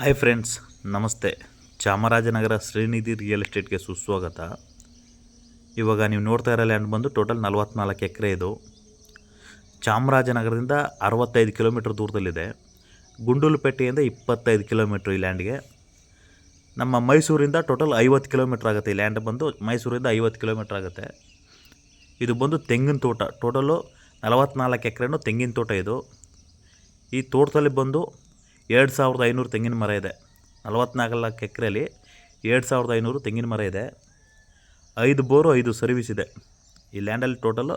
Hi friends ನಮಸ್ತೆ. Chamarajanagar Srinidhi real ಎಸ್ಟೇಟ್ಗೆ ಸುಸ್ವಾಗತ. ಇವಾಗ ನೀವು ನೋಡ್ತಾ ಇರೋ ಲ್ಯಾಂಡ್ ಬಂದು ಟೋಟಲ್ ನಲ್ವತ್ನಾಲ್ಕು ಎಕರೆ ಇದು. ಚಾಮರಾಜನಗರದಿಂದ ಅರವತ್ತೈದು ಕಿಲೋಮೀಟ್ರ್ ದೂರದಲ್ಲಿದೆ. ಗುಂಡೂಲುಪೇಟೆಯಿಂದ ಇಪ್ಪತ್ತೈದು ಕಿಲೋಮೀಟ್ರ್ ಈ ಲ್ಯಾಂಡ್ಗೆ ನಮ್ಮ ಮೈಸೂರಿಂದ ಟೋಟಲ್ ಐವತ್ತು ಕಿಲೋಮೀಟ್ರ್ ಆಗುತ್ತೆ ಈ ಲ್ಯಾಂಡ್ ಬಂದು. ಮೈಸೂರಿಂದ ಐವತ್ತು ಕಿಲೋಮೀಟ್ರ್ ಆಗುತ್ತೆ. ಇದು ಬಂದು ತೆಂಗಿನ ತೋಟ. ಟೋಟಲು ನಲವತ್ನಾಲ್ಕು ಎಕರೆನೂ ತೆಂಗಿನ ತೋಟ ಇದು. ಈ ತೋಟದಲ್ಲಿ ಬಂದು ಎರಡು ಸಾವಿರದ ಐನೂರು ತೆಂಗಿನ ಮರ ಇದೆ. ನಲವತ್ನಾಲ್ಕು ಎಕರೆಯಲ್ಲಿ ಎರಡು ಸಾವಿರದ ಐನೂರು ತೆಂಗಿನ ಮರ ಇದೆ. ಐದು ಬೋರು, ಐದು ಸರ್ವಿಸ್ ಇದೆ. ಈ ಲ್ಯಾಂಡಲ್ಲಿ ಟೋಟಲ್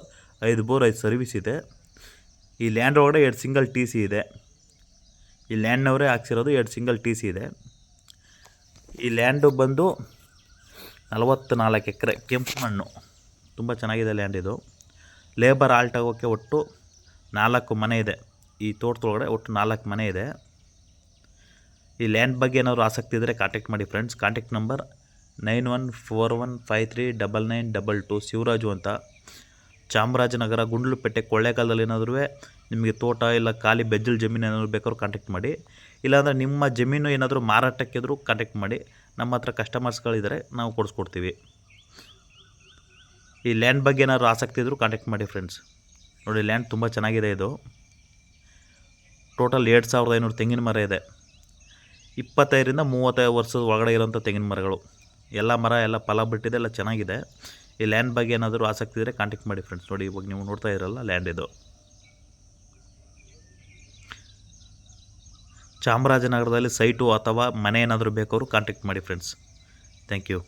ಐದು ಬೋರ್, ಐದು ಸರ್ವಿಸ್ ಇದೆ. ಈ ಲ್ಯಾಂಡ್ ಒಳಗಡೆ ಎರಡು ಸಿಂಗಲ್ ಟಿ ಸಿ ಇದೆ. ಈ ಲ್ಯಾಂಡ್ನವರೇ ಹಾಕ್ಸಿರೋದು ಎರಡು ಸಿಂಗಲ್ ಟಿ ಸಿ ಇದೆ. ಈ ಲ್ಯಾಂಡು ಬಂದು ನಲವತ್ತ್ನಾಲ್ಕು ಎಕರೆ ಕೆಂಪು ಮಣ್ಣು. ತುಂಬ ಚೆನ್ನಾಗಿದೆ ಲ್ಯಾಂಡ್ ಇದು. ಲೇಬರ್ ಆಲ್ಟ್ ಆಗೋಕ್ಕೆ ಒಟ್ಟು ನಾಲ್ಕು ಮನೆ ಇದೆ. ಈ ತೋಟದೊಳಗಡೆ ಒಟ್ಟು ನಾಲ್ಕು ಮನೆ ಇದೆ. ಈ ಲ್ಯಾಂಡ್ ಬಗ್ಗೆ ಏನಾದರೂ ಆಸಕ್ತಿ ಇದ್ದರೆ ಕಾಂಟ್ಯಾಕ್ಟ್ ಮಾಡಿ friends contact number nine one four one five three double nine double two Shivaraju ಅಂತ. ಚಾಮರಾಜನಗರ, ಗುಂಡ್ಲುಪೇಟೆ, ಕೊಳ್ಳೇಗಾಲದಲ್ಲಿ ಏನಾದರೂ ನಿಮಗೆ ತೋಟ ಇಲ್ಲ ಖಾಲಿ ಬೆಜ್ಜಲ್ ಜಮೀನು ಏನಾದರೂ ಬೇಕಾದ್ರೂ ಕಾಂಟ್ಯಾಕ್ಟ್ ಮಾಡಿ. ಇಲ್ಲಾಂದರೆ ನಿಮ್ಮ ಜಮೀನು ಏನಾದರೂ ಮಾರಾಟಕ್ಕಿದ್ರೂ ಕಾಂಟ್ಯಾಕ್ಟ್ ಮಾಡಿ. ನಮ್ಮ ಹತ್ರ ಕಸ್ಟಮರ್ಸ್ಗಳಿದ್ದಾರೆ ನಾವು ಕೊಡಿಸ್ಕೊಡ್ತೀವಿ. ಈ ಲ್ಯಾಂಡ್ ಬಗ್ಗೆ ಏನಾದರೂ ಆಸಕ್ತಿ ಇದ್ದರೂ ಕಾಂಟ್ಯಾಕ್ಟ್ ಮಾಡಿ ಫ್ರೆಂಡ್ಸ್ ನೋಡಿ, ಲ್ಯಾಂಡ್ ತುಂಬ ಚೆನ್ನಾಗಿದೆ ಇದು. ಟೋಟಲ್ ಎರಡು ಸಾವಿರದ ಐನೂರು ತೆಂಗಿನ ಮರ ಇದೆ. ಇಪ್ಪತ್ತೈದರಿಂದ ಮೂವತ್ತೈದು ವರ್ಷದ ಒಳಗಡೆ ಇರೋಂಥ ತೆಂಗಿನ ಮರಗಳು. ಎಲ್ಲ ಮರ, ಎಲ್ಲ ಫಲ ಬಿಟ್ಟಿದೆ, ಎಲ್ಲ ಚೆನ್ನಾಗಿದೆ. ಈ ಲ್ಯಾಂಡ್ ಬಗ್ಗೆ ಏನಾದರೂ ಆಸಕ್ತಿ ಇದ್ದರೆ ಕಾಂಟ್ಯಾಕ್ಟ್ ಮಾಡಿ ಫ್ರೆಂಡ್ಸ್ ನೋಡಿ, ಇವಾಗ ನೀವು ನೋಡ್ತಾ ಇರಲ್ಲ ಲ್ಯಾಂಡ್ ಇದು. ಚಾಮರಾಜನಗರದಲ್ಲಿ ಸೈಟು ಅಥವಾ ಮನೆ ಏನಾದರೂ ಬೇಕವರು ಕಾಂಟ್ಯಾಕ್ಟ್ ಮಾಡಿ ಫ್ರೆಂಡ್ಸ್ ಥ್ಯಾಂಕ್ ಯು